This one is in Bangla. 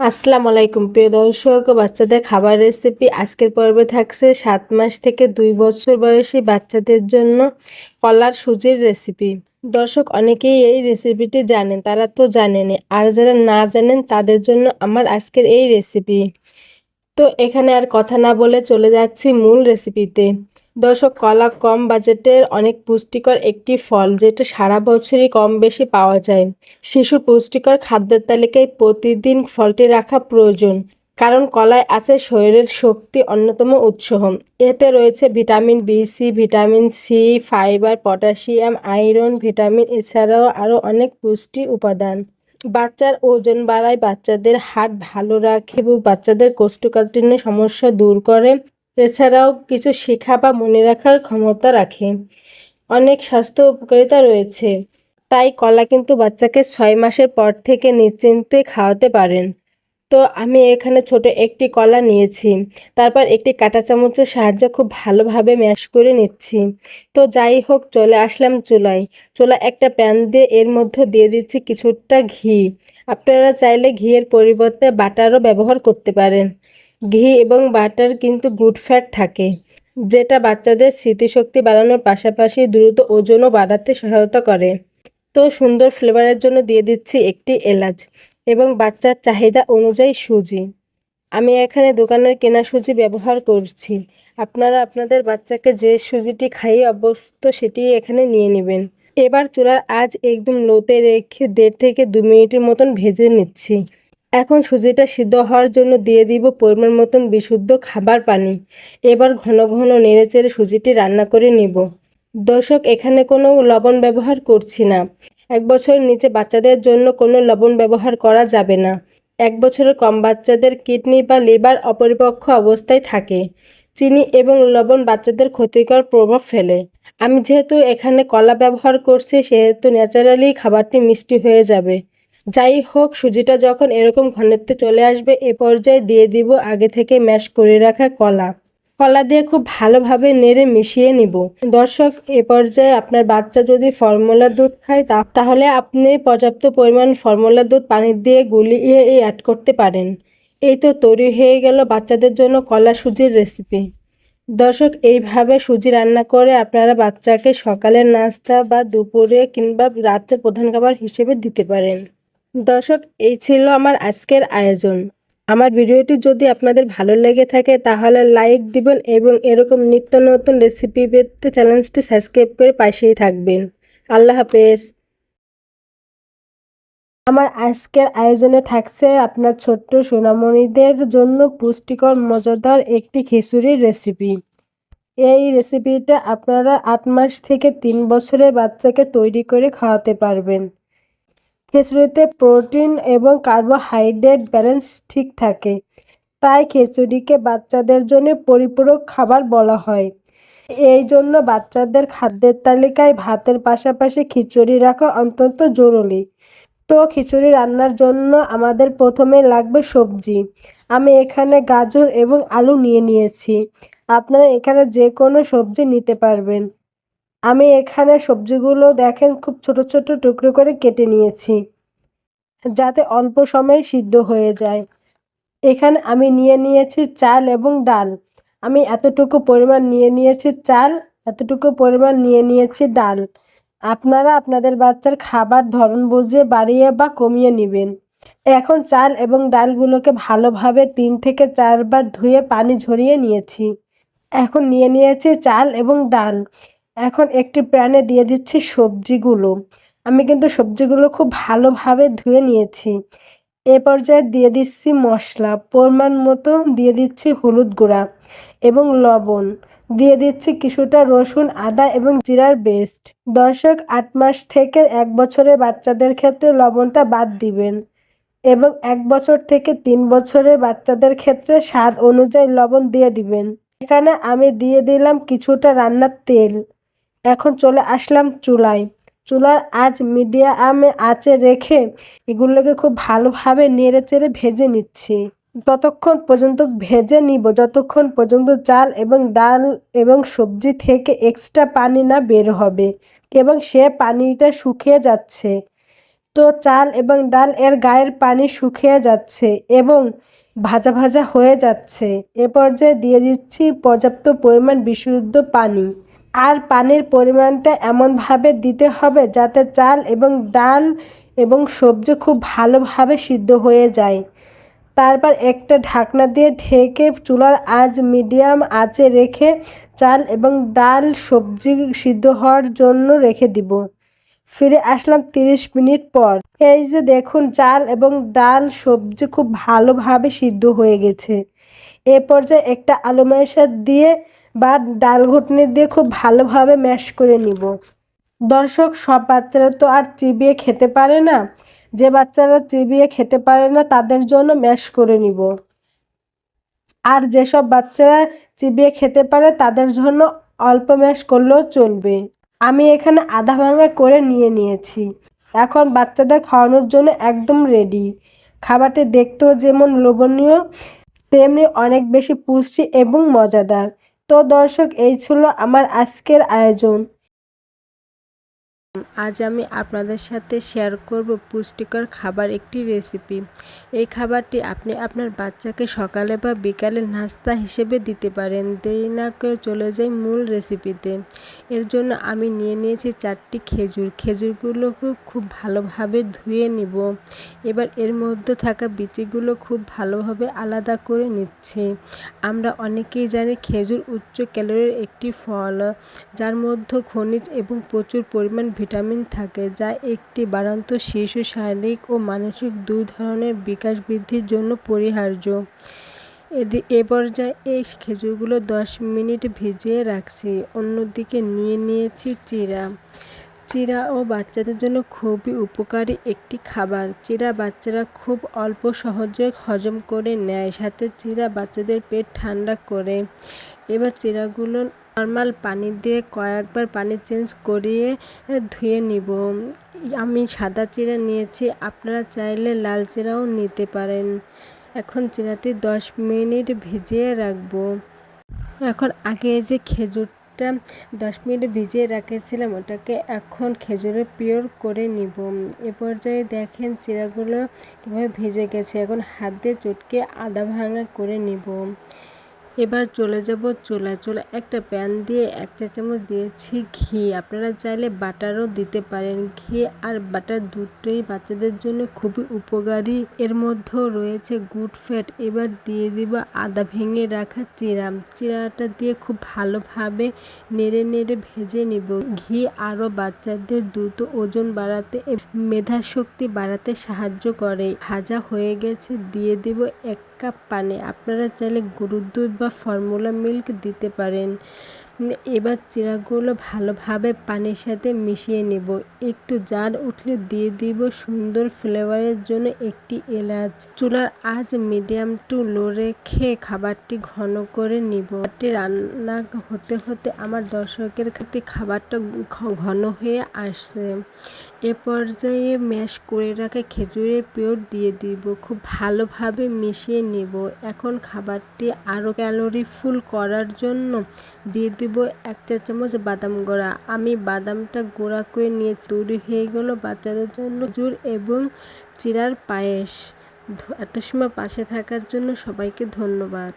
আসসালামু আলাইকুম। প্রিয় দর্শক বাচ্চাদের খাবার রেসিপি আজকের পর্বে থাকছে সাত মাস থেকে দুই বছর বয়সী বাচ্চাদের জন্য কলার সুজির রেসিপি দর্শক, অনেকেই এই রেসিপিটি জানেন, তারা তো জানেনই। আর যারা না জানেন, তাদের জন্য আমার আজকের এই রেসিপি তো এখানে আর কথা না বলে চলে যাচ্ছি মূল রেসিপিতে দর্শক, কলা কম বাজেটের অনেক পুষ্টিকর একটি ফল যেটা সারা বছরই কম বেশি পাওয়া যায়। শিশুর পুষ্টিকর খাদ্যের তালিকায় প্রতিদিন ফলটি রাখা প্রয়োজন, কারণ কলায় আছে শরীরের শক্তি অন্যতম উৎস। এতে রয়েছে vitamin B, C, vitamin C, fibre, potassium, iron, vitamin এছাড়াও আরও অনেক পুষ্টি উপাদান। বাচ্চার ওজন বাড়ায় বাচ্চাদের হাত ভালো রাখে এবং বাচ্চাদের কোষ্ঠকাঠিন্য সমস্যা দূর করে। এছাড়াও কিছু শেখা বা মনে রাখার ক্ষমতা রাখে। অনেক স্বাস্থ্য উপকারিতা রয়েছে। তাই কলা কিন্তু বাচ্চাকে ছয় মাসের পর থেকে নিশ্চিন্তে খাওয়াতে পারেন। তো আমি এখানে ছোট একটি কলা নিয়েছি। তারপর একটি কাঁটা চামচের সাহায্যে খুব ভালোভাবে ম্যাশ করে নিচ্ছি। তো যাই হোক, চলে আসলাম চুলায়। চুলা একটা প্যান দিয়ে এর মধ্যে দিয়ে দিচ্ছি কিছুটা ঘি। আপনারা চাইলে ঘিয়ের পরিবর্তে বাটারও ব্যবহার করতে পারেন। ঘি এবং বাটার কিন্তু গুড ফ্যাট থাকে, যেটা বাচ্চাদের স্মৃতিশক্তি বাড়ানোর পাশাপাশি দ্রুত ওজনও বাড়াতে সহায়তা করে। তো সুন্দর ফ্লেভারের জন্য দিয়ে দিচ্ছি একটি এলাচ এবং বাচ্চার চাহিদা অনুযায়ী সুজি। আমি এখানে দোকানের কেনা সুজি ব্যবহার করছি। আপনারা আপনাদের বাচ্চাকে যে সুজিটি খাইয়ে অভ্যস্ত সেটি এখানে নিয়ে নেবেন। এবার চুলার আজ একদম লোতে রেখে দেড় থেকে দু মিনিটের মতন ভেজে নিচ্ছি। এখন সুজিটা সিদ্ধ হওয়ার জন্য দিয়ে দিব পরিমাণ মতন বিশুদ্ধ খাবার পানি। এবার ঘন ঘন নেড়েচেড়ে সুজিটি রান্না করে নিব। দর্শক, এখানে কোনো লবণ ব্যবহার করছি না। এক বছরের নিচে বাচ্চাদের জন্য কোনো লবণ ব্যবহার করা যাবে না। এক বছরের কম বাচ্চাদের কিডনি বা লিভার অপরিপক্ষ অবস্থায় থাকে। চিনি এবং লবণ বাচ্চাদের ক্ষতিকর প্রভাব ফেলে। আমি যেহেতু এখানে কলা ব্যবহার করছি, সেহেতু ন্যাচারালি খাবারটি মিষ্টি হয়ে যাবে। যাই হোক সুজিটা যখন এরকম ঘনত্বে চলে আসবে, এ পর্যায়ে দিয়ে দিব আগে থেকে ম্যাশ করে রাখা কলা। কলা দিয়ে খুব ভালোভাবে নেড়ে মিশিয়ে নিব। দর্শক, এ পর্যায়ে আপনার বাচ্চা যদি ফর্মুলা দুধ খায়, তা তাহলে আপনি পর্যাপ্ত পরিমাণ ফর্মুলা দুধ পানি দিয়ে গুলিয়ে অ্যাড করতে পারেন। এই তো তৈরি হয়ে গেল বাচ্চাদের জন্য কলা সুজির রেসিপি দর্শক, এইভাবে সুজি রান্না করে আপনারা বাচ্চাকে সকালের নাস্তা বা দুপুরে কিংবা রাতের প্রধান খাবার হিসেবে দিতে পারেন। দর্শক, এই ছিল আমার আজকের আয়োজন। আমার ভিডিওটি যদি আপনাদের ভালো লেগে থাকে, তাহলে লাইক দিবেন এবং এরকম নিত্য নতুন রেসিপি পেতে চ্যানেলটি সাবস্ক্রাইব করে পাশেই থাকবেন। আল্লাহ হাফেজ। আমার আজকের আয়োজনে থাকছে আপনার ছোট্ট সোনামণিদের জন্য পুষ্টিকর, মজাদার একটি খিচুড়ির রেসিপি এই রেসিপিটা আপনারা আট মাস থেকে তিন বছরের বাচ্চাকে তৈরি করে খাওয়াতে পারবেন। খিচুড়িতে প্রোটিন এবং কার্বোহাইড্রেট ব্যালেন্স ঠিক থাকে। তাই খিচুড়িকে বাচ্চাদের জন্য পরিপূরক খাবার বলা হয়। এই জন্য বাচ্চাদের খাদ্যের তালিকায় ভাতের পাশাপাশি খিচুড়ি রাখা অত্যন্ত জরুরি। তো খিচুড়ি রান্নার জন্য আমাদের প্রথমে লাগবে সবজি। আমি এখানে গাজর এবং আলু নিয়ে নিয়েছি। আপনারা এখানে যে কোনো সবজি নিতে পারবেন। আমি এখানে সবজিগুলো দেখেন খুব ছোট ছোট টুকরো করে কেটে নিয়েছি, যাতে অল্প সময়ে সিদ্ধ হয়ে যায়। এখানে আমি নিয়ে নিয়েছি চাল এবং ডাল। আমি এতটুকু পরিমাণ নিয়ে নিয়েছি চাল, এতটুকু পরিমাণ নিয়ে নিয়েছি ডাল। আপনারা আপনাদের বাচ্চার খাবার ধরন বুঝে বাড়িয়ে বা কমিয়ে নেবেন। এখন চাল এবং ডালগুলোকে ভালোভাবে তিন থেকে চারবার ধুয়ে পানি ঝরিয়ে নিয়েছি। এখন নিয়ে নিয়েছি চাল এবং ডাল। এখন একটি প্যানে দিয়ে দিচ্ছি সবজিগুলো। আমি কিন্তু সবজিগুলো খুব ভালোভাবে ধুয়ে নিয়েছি। এ পর্যায়ে দিয়ে দিচ্ছি মশলা, পরিমাণ মতো দিয়ে দিচ্ছি হলুদ গুঁড়া এবং লবণ। দিয়ে দিচ্ছি কিছুটা রসুন, আদা এবং জিরার বেস্ট দর্শক, আট মাস থেকে এক বছরের বাচ্চাদের ক্ষেত্রে লবণটা বাদ দিবেন এবং এক বছর থেকে তিন বছরের বাচ্চাদের ক্ষেত্রে স্বাদ অনুযায়ী লবণ দিয়ে দিবেন। এখানে আমি দিয়ে দিলাম কিছুটা রান্নার তেল। এখন চলে আসলাম চুলায়। চুলার আঁচ মিডিয়ামে আঁচে রেখে এগুলোকে খুব ভালোভাবে নেড়ে চেড়ে ভেজে নিচ্ছি। ততক্ষণ পর্যন্ত ভেজে নিব। যতক্ষণ পর্যন্ত চাল এবং ডাল এবং সবজি থেকে এক্সট্রা পানি না বের হবে এবং সে পানিটা শুকিয়ে যাচ্ছে। তো চাল এবং ডাল এর গায়ের পানি শুকিয়ে যাচ্ছে এবং ভাজা ভাজা হয়ে যাচ্ছে। এ পর্যায়ে দিয়ে দিচ্ছি পর্যাপ্ত পরিমাণ বিশুদ্ধ পানি। আর পানির পরিমাণটা এমনভাবে দিতে হবে যাতে চাল এবং ডাল এবং সবজি খুব ভালোভাবে সিদ্ধ হয়ে যায়। তারপর একটা ঢাকনা দিয়ে ঢেকে চুলার আঁচ মিডিয়াম আঁচে রেখে চাল এবং ডাল সবজি সিদ্ধ হওয়ার জন্য রেখে দিব। ফিরে আসলাম তিরিশ মিনিট পর। এই যে দেখুন, চাল এবং ডাল সবজি খুব ভালোভাবে সিদ্ধ হয়ে গেছে। এ পর্যায়ে একটা আলু ম্যাশার দিয়ে বা ডাল ঘুটনি দিয়ে খুব ভালোভাবে ম্যাশ করে নিব। দর্শক, সব বাচ্চারা তো আর চিবিয়ে খেতে পারে না। যে বাচ্চারা চিবিয়ে খেতে পারে না, তাদের জন্য ম্যাশ করে নিব। আর যেসব বাচ্চারা চিবিয়ে খেতে পারে, তাদের জন্য অল্প ম্যাশ করলেও চলবে। আমি এখানে আধা ভাঙা করে নিয়ে নিয়েছি। এখন বাচ্চাদের খাওয়ানোর জন্য একদম রেডি খাবারটি দেখতেও যেমন লোভনীয়, তেমনি অনেক বেশি পুষ্টি এবং মজাদার। তো দর্শক এই ছিল আমার আজকের আয়োজন। আজ আমি আপনাদের সাথে শেয়ার করব পুষ্টিকর খাবার একটি রেসিপি এই খাবারটি আপনি আপনার বাচ্চাকে সকালে বা বিকালে নাস্তা হিসেবে দিতে পারেন। দেরি না করে চলে যাই মূল রেসিপিতে এর জন্য আমি নিয়ে নিয়েছি চারটি খেজুর। খেজুরগুলোকে খুব ভালোভাবে ধুয়ে নিব। এবার এর মধ্যে থাকা বিচিগুলো খুব ভালোভাবে আলাদা করে নিচ্ছি। আমরা অনেকেই জানি খেজুর উচ্চ ক্যালোরির একটি ফল, যার মধ্যে খনিজ এবং প্রচুর পরিমাণ ভিটামিন থাকে, যা একটি বাড়ন্ত শিশু শারীরিক ও মানসিক দুই ধরনের বিকাশ বৃদ্ধির জন্য পরিহার্য। এদি, এ পর্যায়ে এই খেজুরগুলো দশ মিনিট ভিজিয়ে রাখছি। অন্যদিকে নিয়ে নিয়েছি চিরা। চিরা ও বাচ্চাদের জন্য খুবই উপকারী একটি খাবার। চিরা বাচ্চারা খুব অল্প সহজে হজম করে নেয়, সাথে চিরা বাচ্চাদের পেট ঠান্ডা করে। এবার চিরাগুলো নর্মাল পানি দিয়ে কয়েকবার পানি চেঞ্জ করিয়ে ধুয়ে নিব। আমি সাদা চিরা নিয়েছি, আপনারা চাইলে লাল চিরাও নিতে পারেন। এখন চিরাটি দশ মিনিট ভিজিয়ে রাখব। এখন আগে যে খেজুরটা দশ মিনিট ভিজিয়ে রেখেছিলাম, ওটাকে এখন খেজুরে পিওর করে নিব। এ পর্যায়ে দেখেন চিরাগুলো কীভাবে ভিজে গেছে। এখন হাত দিয়ে চটকে আদা ভাঙা করে নিব। এবার চলে যাব চুলায়। চুলা একটা প্যান দিয়ে এক চা চামচ দিয়েছি ঘি। আপনারা চাইলে বাটারও দিতে পারেন। ঘি আর বাটার দুটোই বাচ্চাদের জন্য খুবই উপকারী। এর মধ্যেও রয়েছে গুড ফ্যাট। এবার দিয়ে দিব আদা ভেঙে রাখা চিরা চিরাটা দিয়ে খুব ভালোভাবে নেড়ে নেড়ে ভেজে নিব। ঘি আরও বাচ্চাদের দ্রুত ওজন বাড়াতে মেধা শক্তি বাড়াতে সাহায্য করে। ভাজা হয়ে গেছে। দিয়ে দিব এক কাপ পানি। আপনারা চাইলে গরুর দুধ বা ফর্মুলা মিল্ক দিতে পারেন। এবার চিরাগুলো ভালোভাবে পানির সাথে মিশিয়ে নেব। একটু জার উঠলে দিয়ে দিব সুন্দর ফ্লেভারের জন্য একটি এলাচ। চুলার আজ মিডিয়াম টু লো রেখে খাবারটি ঘন করে নিব। রান্না হতে হতে আমার দর্শকের ক্ষেত্রে খাবারটা ঘন হয়ে আসছে। এ পর্যায়ে ম্যাশ করে রাখা খেজুরের পিওর দিয়ে দিব। খুব ভালোভাবে মিশিয়ে নেব। এখন খাবারটি আরও ক্যালোরি ফুল করার জন্য দিয়ে দিব এক চা চামচ বাদাম গোড়া। আমি বাদামটা গোড়া করে নিয়ে তৈরি হয়ে গেল বাচ্চাদের জন্য জুর এবং চিরার পায়েস। এত সময় পাশে থাকার জন্য সবাইকে ধন্যবাদ।